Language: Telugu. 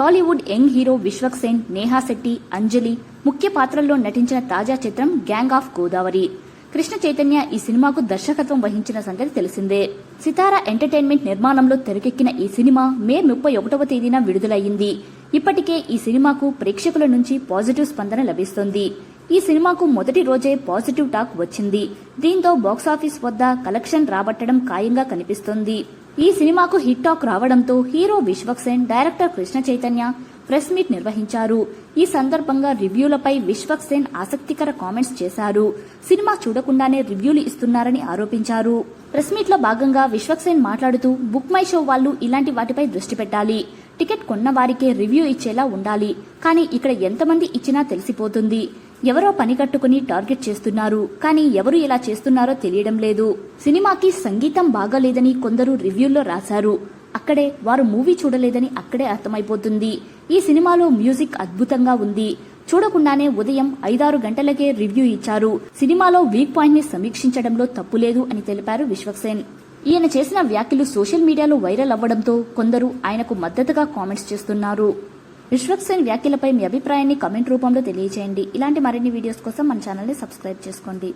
Tollywood young hero Vishwak Sen Neha Shetty Anjali ముఖ్య పాత్రల్లో నటించిన తాజా చిత్రం గ్యాంగ్ ఆఫ్ గోదావరి. కృష్ణ చైతన్య ఈ సినిమాకు దర్శకత్వం వహించిన సంగతి తెలిసిందే. సితారా ఎంటర్టైన్మెంట్ నిర్మాణంలో తెరకెక్కిన ఈ సినిమా మే ముప్పై ఒకటవ తేదీన విడుదలయ్యింది. ఇప్పటికే ఈ సినిమాకు ప్రేక్షకుల నుంచి పాజిటివ్ స్పందన లభిస్తోంది. ఈ సినిమాకు మొదటి రోజే పాజిటివ్ టాక్ వచ్చింది. దీంతో బాక్సాఫీస్ వద్ద కలెక్షన్ రాబట్టడం ఖాయంగా కనిపిస్తోంది. ఈ సినిమాకు హిట్ టాక్ రావడంతో hero Vishwak Sen director Krishna Chaitanya press meet నిర్వహించారు. ఈ సందర్భంగా రివ్యూలపై విశ్వక్ సేన్ ఆసక్తికర కామెంట్స్ చేశారు. సినిమా చూడకుండానే రివ్యూలు ఇస్తున్నారని ఆరోపించారు. ప్రెస్ మీట్లో భాగంగా విశ్వక్ సేన్ మాట్లాడుతూ బుక్ మై షో వాళ్ళు ఇలాంటి వాటిపై దృష్టి పెట్టాలి. టికెట్ కొన్న వారికే రివ్యూ ఇచ్చేలా ఉండాలి. కానీ ఇక్కడ ఎంతమంది ఇచ్చినా తెలిసిపోతుంది. ఎవరో పని కట్టుకుని టార్గెట్ చేస్తున్నారు కానీ ఎవరు ఇలా చేస్తున్నారో తెలియడం లేదు. సినిమాకి సంగీతం బాగాలేదని కొందరు రివ్యూల్లో రాశారు. అక్కడే వారు మూవీ చూడలేదని అక్కడే అర్థమైపోతుంది. ఈ సినిమాలో మ్యూజిక్ అద్భుతంగా ఉంది. చూడకుండానే ఉదయం ఐదారు గంటలకే రివ్యూ ఇచ్చారు. సినిమాలో వీక్ పాయింట్ని సమీక్షించడంలో తప్పులేదు అని తెలిపారు విశ్వక్సేన్ ఈయన చేసిన వ్యాఖ్యలు సోషల్ మీడియాలో వైరల్ అవ్వడంతో కొందరు ఆయనకు మద్దతుగా కామెంట్స్ చేస్తున్నారు. విశ్వక్సేన్ వ్యాఖ్యలపై మీ అభిప్రాయాన్ని కమెంట్ రూపంలో తెలియజేయండి ఇలాంటి మరిన్ని వీడియోస్ కోసం మన ఛానల్ని సబ్స్క్రైబ్ చేసుకోండి.